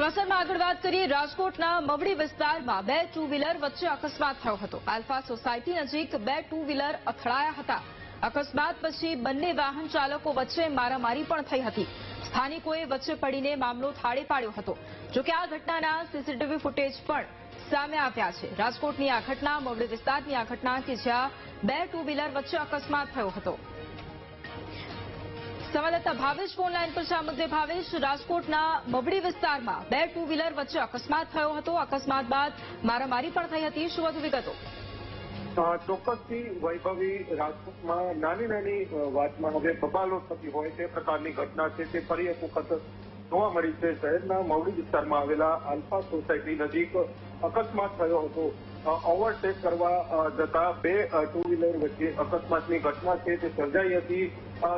સમાચારમાં આગળ વાત કરીએ. રાજકોટના મવડી વિસ્તારમાં બે ટુ વ્હીલર વચ્ચે અકસ્માત થયો હતો. આલ્ફા સોસાયટી નજીક બે ટુ વ્હીલર અથડાયા હતા. અકસ્માત પછી બંને વાહન ચાલકો વચ્ચે મારામારી પણ થઈ હતી. સ્થાનિકોએ વચ્ચે પડીને મામલો થાળે પાડ્યો હતો. જોકે આ ઘટનાના સીસીટીવી ફૂટેજ પણ સામે આવ્યા છે. રાજકોટની આ ઘટના, મવડી વિસ્તારની આ ઘટના કે જ્યાં બે ટુ વ્હીલર વચ્ચે અકસ્માત થયો હતો. સંવાદદાતા ભાવેશ ફોન લાઇન પર છે. આ મુદ્દે ભાવેશ રાજકોટના બબડી વિસ્તારમાં બે ટુ વ્હીલર વચ્ચે અકસ્માત થયો હતો. અકસ્માત બાદ મારામારી પણ થઈ હતી. શું વધુ વિગતો? ચોક્કસથી વૈભવી રાજકોટમાં નાની નાની વાતમાં હવે બબાલો થતી હોય તે પ્રકારની ઘટના છે તે ફરી એક વખત જોવા મળી છે. શહેરના મવડી વિસ્તારમાં આવેલા આલ્ફા સોસાયટી નજીક અકસ્માત થયો હતો. ઓવરટેક કરવા જતા બે ટુ વ્હીલર વચ્ચે અકસ્માતની ઘટના છે, તે સર્જાઈ હતી.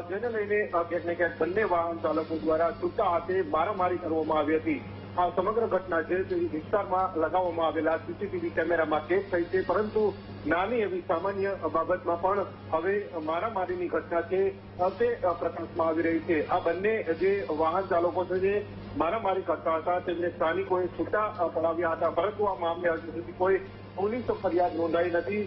જેને લઈને ક્યાંક ને ક્યાંક બંને વાહન ચાલકો દ્વારા છૂટા હાથે મારામારી કરવામાં આવી હતી. આ સમગ્ર ઘટના છે તે વિસ્તારમાં લગાવવામાં આવેલા સીસીટીવી કેમેરામાં કેદ થઈ છે. પરંતુ નાની એવી સામાન્ય બાબતમાં પણ હવે મારામારીની ઘટના છે તે પ્રકાશમાં આવી રહી છે. આ બંને જે વાહન ચાલકો છે, જે મારામારી કરતા હતા, તેમને સ્થાનિકોએ છૂટા પડાવ્યા હતા. પરંતુ આ મામલે હજુ સુધી કોઈ પોલીસ ફરિયાદ નોંધાઈ નથી.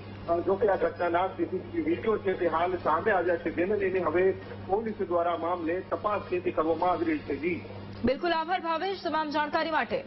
જોકે આ ઘટનાના સીસીટીવી વીડિયો છે તે હાલ સામે આવ્યા છે. જેને લઈને હવે પોલીસ દ્વારા મામલે તપાસ છે તે કરવામાં આવી રહી છે. જી. બિલકુલ આભાર ભાવેશ તમામ જાણકારી માટે.